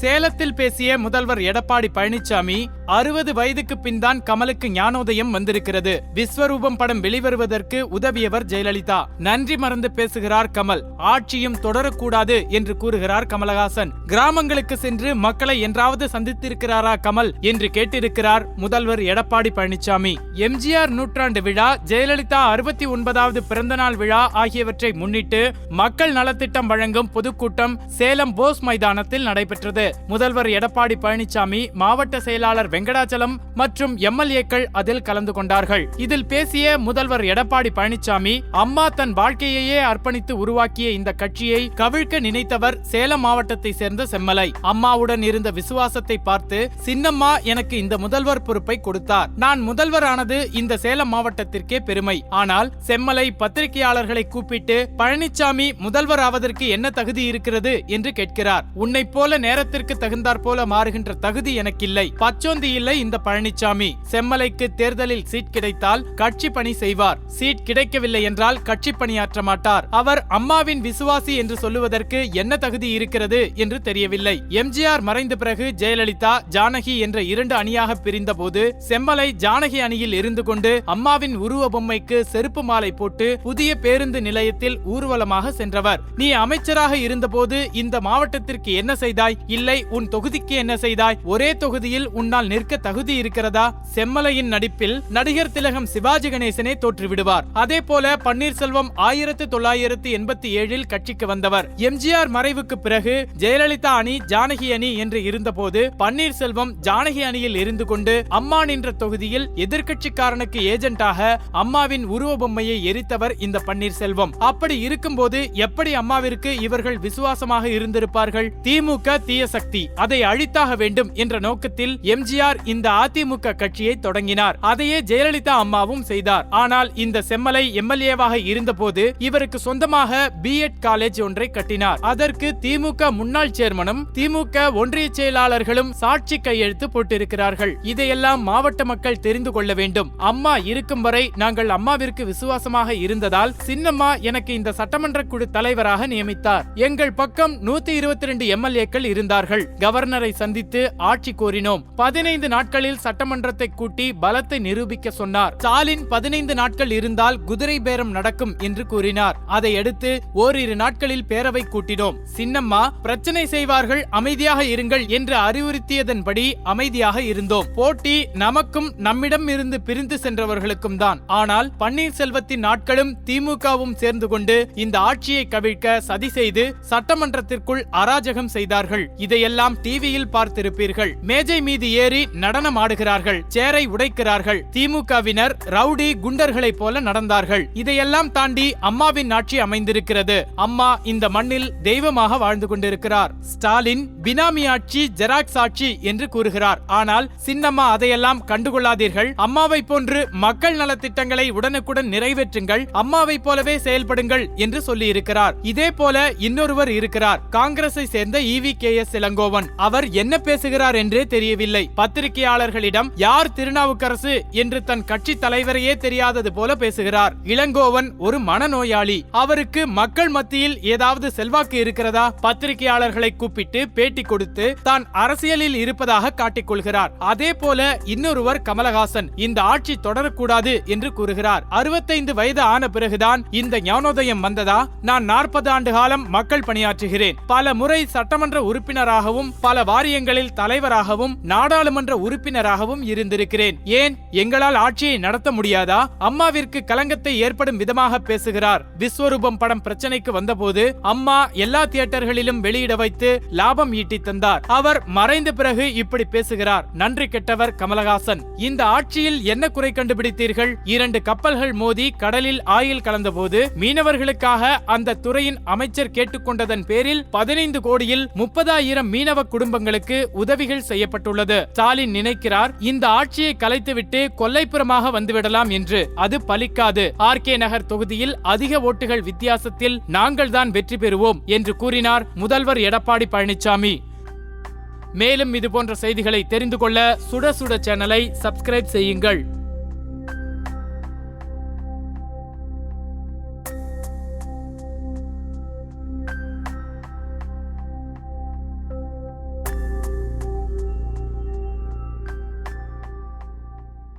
சேலத்தில் பேசிய முதல்வர் எடப்பாடி பழனிசாமி அறுபது வயதுக்கு பின் தான் கமலுக்கு ஞானோதயம் வந்திருக்கிறது. விஸ்வரூபம் படம் வெளிவருவதற்கு உதவியவர் ஜெயலலிதா. நன்றி மறந்து பேசுகிறார் கமல். ஆட்சியும் தொடரக்கூடாது என்று கூறுகிறார் கமலஹாசன். கிராமங்களுக்கு சென்று மக்களை என்றாவது சந்தித்திருக்கிறாரா கமல் என்று கேட்டிருக்கிறார் முதல்வர் எடப்பாடி பழனிசாமி எம்ஜிஆர் நூற்றாண்டு விழா ஜெயலலிதா அறுபத்தி ஒன்பதாவது பிறந்தநாள் விழா ஆகியவற்றை முன்னிட்டு மக்கள் நலத்திட்டம் வழங்கும் பொதுக்கூட்டம் சேலம் போஸ் மைதானத்தில் நடைபெற்றது. முதல்வர் எடப்பாடி பழனிசாமி மாவட்ட செயலாளர் வெங்கடாச்சலம் மற்றும் எம்எல்ஏக்கள் அதில் கலந்து கொண்டார்கள். இதில் பேசிய முதல்வர் எடப்பாடி பழனிசாமி அம்மா தன் வாழ்க்கையையே அர்ப்பணித்து உருவாக்கிய இந்த கட்சியை கவிழ்க்க நினைத்தவர் சேலம் மாவட்டத்தை சேர்ந்த செம்மலை. அம்மாவுடன் இருந்த விசுவாசத்தை பார்த்து சின்னம்மா எனக்கு இந்த முதல்வர் பொறுப்பை கொடுத்தார். நான் முதல்வரானது இந்த சேலம் மாவட்டத்திற்கே பெருமை. ஆனால் செம்மலை பத்திரிகையாளர்களை கூப்பிட்டு பழனிசாமி முதல்வர் ஆவதற்கு என்ன தகுதி இருக்கிறது? என்று கேட்கிறார். உன்னை போல நேரத்திற்கு தகுந்தாற் போல மாறுகின்ற தகுதி எனக்கில்லை. பச்சோந்தி இல்லை இந்த பழனிசாமி செம்மலைக்கு தேர்தலில் சீட் கிடைத்தால் கட்சி பணி செய்வார். சீட் கிடைக்கவில்லை என்றால் கட்சி பணியாற்ற மாட்டார். அவர் அம்மாவின் விசுவாசி என்று சொல்லுவதற்கு என்ன தகுதி இருக்கிறது என்று தெரியவில்லை. எம்ஜிஆர் மறைந்த பிறகு ஜெயலலிதா ஜானகி என்ற இரண்டு அணியாக பிரிந்த போது செம்மலை ஜானகி அணியில் இருந்து கொண்டு அம்மாவின் உருவ பொம்மைக்கு செருப்பு மாலை போட்டு புதிய பேருந்து நிலையத்தில் ஊர்வலமாக சென்றவர். நீ அமைச்சராக இருந்தபோது இந்த மாவட்டத்திற்கு என்ன செய்தாய்? இல்லை உன் தொகுதிக்கு என்ன செய்தாய்? ஒரே தொகுதியில் உன்னால் நிற்க தகுதி இருக்கிறதா? செம்மலையின் நடிப்பில் நடிகர் திலகம் சிவாஜி கணேசனே தோற்றுவிடுவார். அதே போல பன்னீர்செல்வம் ஆயிரத்து தொள்ளாயிரத்து எண்பத்தி ஏழில் கட்சிக்கு வந்தவர். எம்ஜிஆர் மறைவுக்கு பிறகு ஜெயலலிதா அணி ஜானகி அணி என்று இருந்தபோது பன்னீர்செல்வம் ஜானகி அணியில் இருந்து கொண்டு அம்மா நின்ற தொகுதியில் எதிர்கட்சிக்காரனுக்கு ஏஜென்டாக அம்மாவின் உருவ பொம்மையை எரித்தவர் இந்த பன்னீர்செல்வம். அப்படி இருக்கும்போது எப்படி அம்மாவிற்கு இவர்கள் விசுவாசமாக இருந்திருப்பார்கள்? திமுக தீய சக்தி. அதை அழித்தாக வேண்டும் என்ற நோக்கத்தில் எம்ஜிஆர் இந்த அதிமுக கட்சியை தொடங்கினார். அதையே ஜெயலலிதா அம்மாவும் செய்தார். ஆனால் இந்த செம்மலை எம்எல்ஏவாக இருந்தபோது இவருக்கு சொந்தமாக பிஎட் காலேஜ் ஒன்றை கட்டினார். அதற்கு திமுக முன்னாள் சேர்மனும் திமுக ஒன்றிய செயலாளர்களும் சாட்சி கையெழுத்து போட்டிருக்கிறார்கள். இதையெல்லாம் மாவட்ட மக்கள் தெரிந்து கொள்ள வேண்டும். அம்மா இருக்கும் வரை நாங்கள் அம்மாவிற்கு விசுவாசமாக இருந்ததால் சின்னம்மா எனக்கு இந்த சட்டமன்ற குழு தலைவராக நியமித்தார். எங்கள் பக்கம் நூத்தி இருபத்தி ரெண்டு எம்எல்ஏக்கள் இருந்தார்கள். கவர்னரை சந்தித்து ஆட்சி கோரினோம். பதினைந்து நாட்களில் சட்டமன்றத்தை கூட்டி பலத்தை நிரூபிக்க சொன்னார். ஸ்டாலின் பதினைந்து நாட்கள் இருந்தால் குதிரை பேரம் நடக்கும் என்று கூறினார். அதையடுத்து ஓரிரு நாட்களில் பேரவை கூட்டினோம். சின்னம்மா பிரச்சனை செய்வார்கள் அமைதியாக இருங்கள் என்று அறிவுறுத்தியதன்படி அமைதியாக இருந்தோம். போட்டி நமக்கும் நம்மிடம் இருந்து பிரிந்து சென்றவர்களுக்கும் தான். ஆனால் பன்னீர்செல்வத்தின் நாட்களும் திமுகவும் சேர்ந்து கொண்டு இந்த ஆட்சியை கவிழ்க்க சதி செய்து சட்டமன்றத்திற்குள் அராஜகம் செய்தார்கள். இதையெல்லாம் டிவியில் பார்த்திருப்பீர்கள். மேஜை மீது ஏறி நடனம் ஆடுகிறார்கள் சேரை உடைக்கிறார்கள். திமுகவினர் ரவுடி குண்டர்களைப் போல நடந்தார்கள். இதையெல்லாம் தாண்டி அம்மாவின் ஆட்சி அமைந்திருக்கிறது. அம்மா இந்த மண்ணில் தெய்வமாக வாழ்ந்து கொண்டிருக்கிறார். ஸ்டாலின் பினாமி ஆட்சி ஜெராக்ஸ் ஆட்சி என்று கூறுகிறார். ஆனால் சின்னம்மா அதையெல்லாம் கண்டுகொள்ளாதீர்கள். அம்மாவை போன்று மக்கள் நலத்திட்டங்களை உடனுக்குடன் நிறைவேற்றுங்கள். அம்மாவை போலவே செயல்படுங்கள் என்று சொல்லியிருக்கிறார். இதே போல இன்னொருவர் இருக்கிறார். காங்கிரஸை சேர்ந்த E V K S Elangovan. அவர் என்ன பேசுகிறார் என்றே தெரியவில்லை. பத்திரிகையாளர்களிடம் யார் திருநாவுக்கரசு? என்று தன் கட்சி தலைவரையே தெரியாதது போல பேசுகிறார். இளங்கோவன் ஒரு மனநோயாளி. அவருக்கு மக்கள் மத்தியில் ஏதாவது செல்வாக்கு இருக்கிறதா? பத்திரிகையாளர்களை கூப்பிட்டு பேட்டி கொடுத்து தான் அரசியலில் இருப்பதாக காட்டிக் கொள்கிறார். அதே போல இன்னொருவர் கமலஹாசன் இந்த ஆட்சி தொடரக்கூடாது என்று கூறுகிறார். அறுபத்தைந்து வயது ஆன பிறகுதான் இந்த ஞானோதயம் வந்ததா? நான் நாற்பது ஆண்டு காலம் மக்கள் பணியாற்றுகிறேன். பல முறை சட்டமன்ற உறுப்பினராகவும் பல வாரியங்களில் தலைவராகவும் நாடாளுமன்ற சட்டமன்ற உறுப்பினராகவும் இருந்திருக்கிறேன். ஏன்? எங்களால் ஆட்சியை நடத்த முடியாதா? அம்மாவிற்கு கலங்கத்தை ஏற்படும் விதமாக பேசுகிறார். விஸ்வரூபம் படம் பிரச்சனைக்கு வந்தபோது அம்மா எல்லா தியேட்டர்களிலும் வெளியிட வைத்து லாபம் ஈட்டி தந்தார். அவர் மறைந்த பிறகு இப்படி பேசுகிறார். நன்றி கெட்டவர் கமலஹாசன். இந்த ஆட்சியில் என்ன குறை கண்டுபிடித்தீர்கள்? இரண்டு கப்பல்கள் மோதி கடலில் ஆயில் கலந்தபோது மீனவர்களுக்காக அந்த துறையின் அமைச்சர் கேட்டுக்கொண்டதன் பேரில் பதினைந்து கோடியில் முப்பதாயிரம் மீனவ குடும்பங்களுக்கு உதவிகள் செய்யப்பட்டுள்ளது. ஸ்டாலின் நினைக்கிறார் இந்த ஆட்சியை கலைத்துவிட்டு கொல்லைப்புறமாக வந்துவிடலாம் என்று. அது பலிக்காது. ஆர். கே. நகர் தொகுதியில் அதிக ஓட்டுகள் வித்தியாசத்தில் நாங்கள்தான் வெற்றி பெறுவோம் என்று கூறினார் முதல்வர் எடப்பாடி பழனிசாமி மேலும் இதுபோன்ற செய்திகளை தெரிந்து கொள்ள சுட சுட சேனலை சப்ஸ்கிரைப் செய்யுங்கள்.